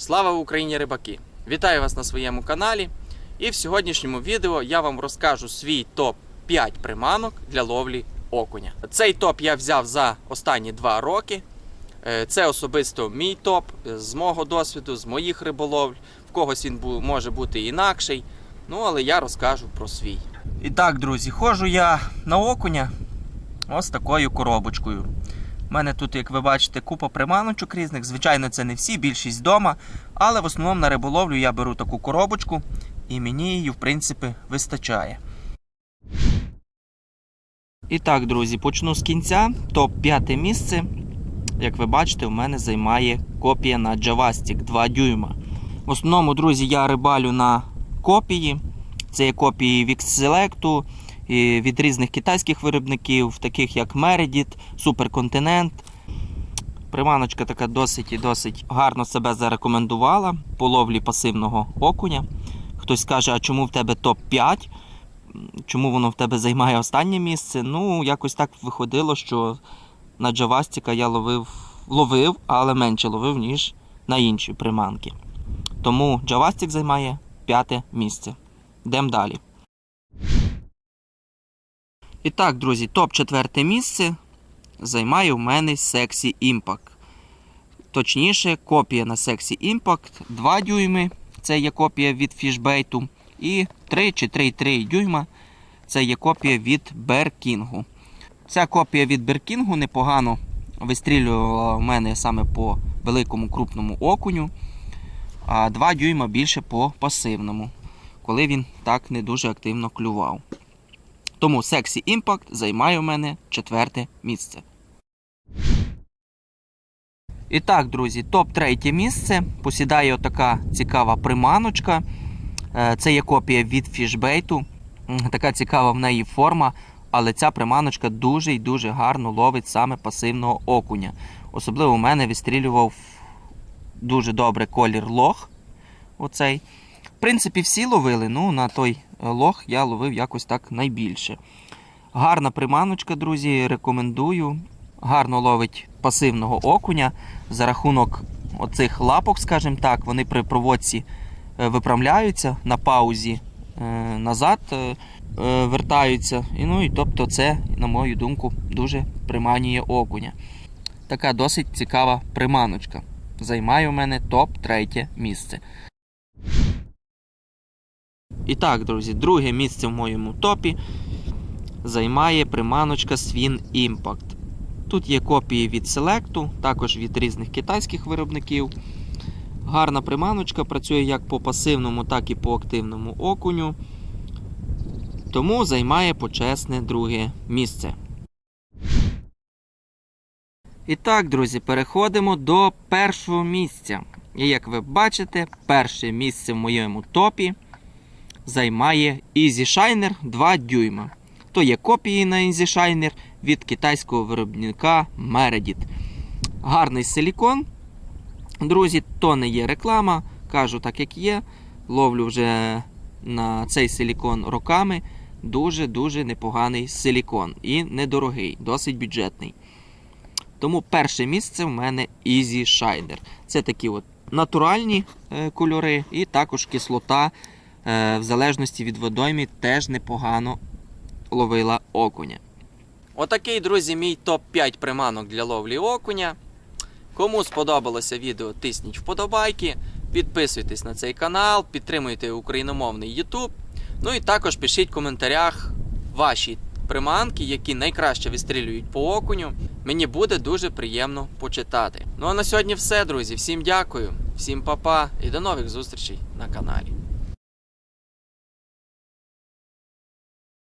Слава Україні, рибаки! Вітаю вас на своєму каналі. І в сьогоднішньому відео я вам розкажу свій топ-5 приманок для ловлі окуня. Цей топ я взяв за останні 2 роки. Е, Це особисто мій топ з мого досвіду, з моїх риболовль. В когось він може бути інакший. Ну, але я розкажу про свій. І так, друзі, ходжу я на окуня ось такою коробочкою. У мене тут, як ви бачите, купа приманочок різних. Звичайно, це не всі, більшість вдома. Але в основному на риболовлю я беру таку коробочку, і мені її, в принципі, вистачає. І так, друзі, почну з кінця. Топ-5 місце. Як ви бачите, у мене займає копія на Javastic 2 дюйма. В основному, друзі, я рибалю на копії. Це є копії Select від різних китайських виробників, таких як Meredith, Supercontinent. Приманочка така досить і досить гарно себе зарекомендувала по ловлі пасивного окуня. Хтось скаже, а чому в тебе топ-5? Чому воно в тебе займає останнє місце? Ну, якось так виходило, що на Джавастіка я ловив, ловив, але менше ловив, ніж на інші приманки. Тому Джавастік займає п'яте місце. Йдемо далі. І так, друзі, топ-четверте місце займає в мене Sexy Impact. Точніше, копія на Sexy Impact 2 дюйми. Це є копія від Fishbait. І 3 чи 3,3 дюйма. Це є копія від Беркінгу. Ця копія від Беркінгу непогано вистрілювала в мене саме по великому крупному окуню. А 2 дюйма більше по пасивному, коли він так не дуже активно клював. Тому Sexy Impact займає у мене четверте місце. І так, друзі, топ-третє місце посідає отака цікава приманочка. Е, Це є копія від фішбейту. Така цікава в неї форма, але ця приманочка дуже і дуже гарно ловить саме пасивного окуня. Особливо у мене вистрілював дуже добре колір лох. Оцей. В принципі, всі ловили, ну на той лох я ловив якось так найбільше. Гарна приманочка, друзі, рекомендую. Гарно ловить пасивного окуня за рахунок оцих лапок, скажімо так, вони при проводці е, виправляються на паузі е, назад е, вертаються. І, ну, і тобто це, на мою думку, дуже приманює окуня. Така досить цікава приманочка. Займає у мене топ-третє місце. І так, друзі, друге місце в моєму топі займає приманочка Swin Impact. Тут є копії від Select, також від різних китайських виробників. Гарна приманочка, працює як по пасивному, так і по активному окуню. Тому займає почесне друге місце. І так, друзі, переходимо до першого місця. І як ви бачите, перше місце в моєму топі займає Easy Shiner 2 дюйма. То є копії на Easy Shiner від китайського виробника Meredith. Гарний силікон. Друзі, то не є реклама. Кажу так, як є. Ловлю вже на цей силікон роками. Дуже-дуже непоганий силікон. І недорогий, досить бюджетний. Тому перше місце в мене Easy Shiner. Це такі от натуральні е, кольори, і також кислота, в залежності від водоймі, теж непогано ловила окуня. Отакий, друзі, мій топ-5 приманок для ловлі окуня. Кому сподобалося відео, тисніть вподобайки, підписуйтесь на цей канал, підтримуйте україномовний YouTube. Ну і також пишіть в коментарях ваші приманки, які найкраще вистрілюють по окуню. Мені буде дуже приємно почитати. Ну а на сьогодні все, друзі. Всім дякую, всім па-па і до нових зустрічей на каналі.